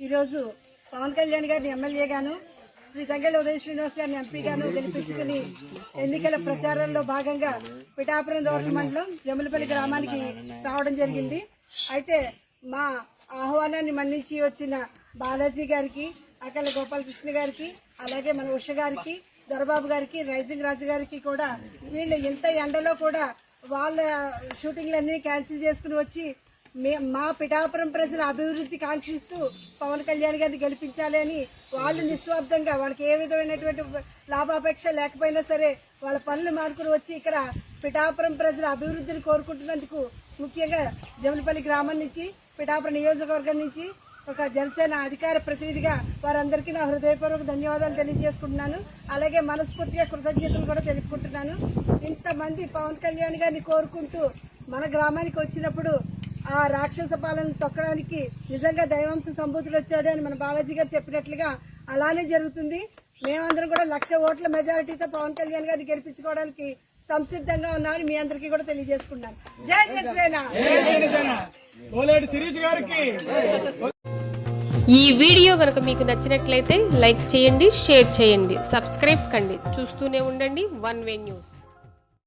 ఈరోజు పవన్ కళ్యాణ్ గారిని ఎమ్మెల్యే గాను శ్రీ తంగళ్ళ ఉదయ శ్రీనివాస్ గారిని ఎంపీ గాను గెలిపించుకుని ఎన్నికల ప్రచారంలో భాగంగా పిఠాపురం రోడ్ల మండలం జమ్ములపల్లి గ్రామానికి రావడం జరిగింది. అయితే మా ఆహ్వానాన్ని మన్నించి వచ్చిన బాలాజీ గారికి అకల గోపాలకృష్ణ గారికి అలాగే మన ఉష గారికి దొరబాబు గారికి రైజింగ్ రాజు గారికి కూడా వీళ్ళు ఇంత ఎండలో కూడా వాళ్ళ షూటింగ్లన్నీ క్యాన్సిల్ చేసుకుని వచ్చి మా పిఠాపురం ప్రజల అభివృద్ధి కాంక్షిస్తూ పవన్ కళ్యాణ్ గారిని గెలిపించాలి అని వాళ్ళు నిస్వార్థంగా వాళ్ళకి ఏ విధమైనటువంటి లాభాపేక్ష లేకపోయినా సరే వాళ్ళ పనులు మార్కులు వచ్చి ఇక్కడ పిఠాపురం ప్రజల అభివృద్ధిని కోరుకుంటున్నందుకు ముఖ్యంగా జమలపల్లి గ్రామం నుంచి పిఠాపురం నియోజకవర్గం నుంచి ఒక జనసేన అధికార ప్రతినిధిగా వారందరికీ నా హృదయపూర్వక ధన్యవాదాలు తెలియజేసుకుంటున్నాను. అలాగే మనస్ఫూర్తిగా కృతజ్ఞతలు కూడా తెలుపుకుంటున్నాను. ఇంతమంది పవన్ కళ్యాణ్ గారిని కోరుకుంటూ మన గ్రామానికి వచ్చినప్పుడు ఆ రాక్షస పాలన తొక్కడానికి నిజంగా దైవాంశ సంబూతులు వచ్చాడు అని మన బాలాజీ గారు చెప్పినట్లుగా అలానే జరుగుతుంది. మేమందరం కూడా లక్ష ఓట్ల మెజారిటీతో పవన్ కళ్యాణ్ గారిని గెలిపించుకోవడానికి సంసిద్ధంగా ఉన్నామని మీ అందరికీ కూడా తెలియజేసుకున్నాను జై జనసేన! కోలేటి శిరీష్ గారికి! ఈ వీడియో కనుక మీకు నచ్చినట్లయితే లైక్ చేయండి షేర్ చేయండి సబ్స్క్రైబ్ కండి. చూస్తూనే ఉండండి వన్ వే న్యూస్.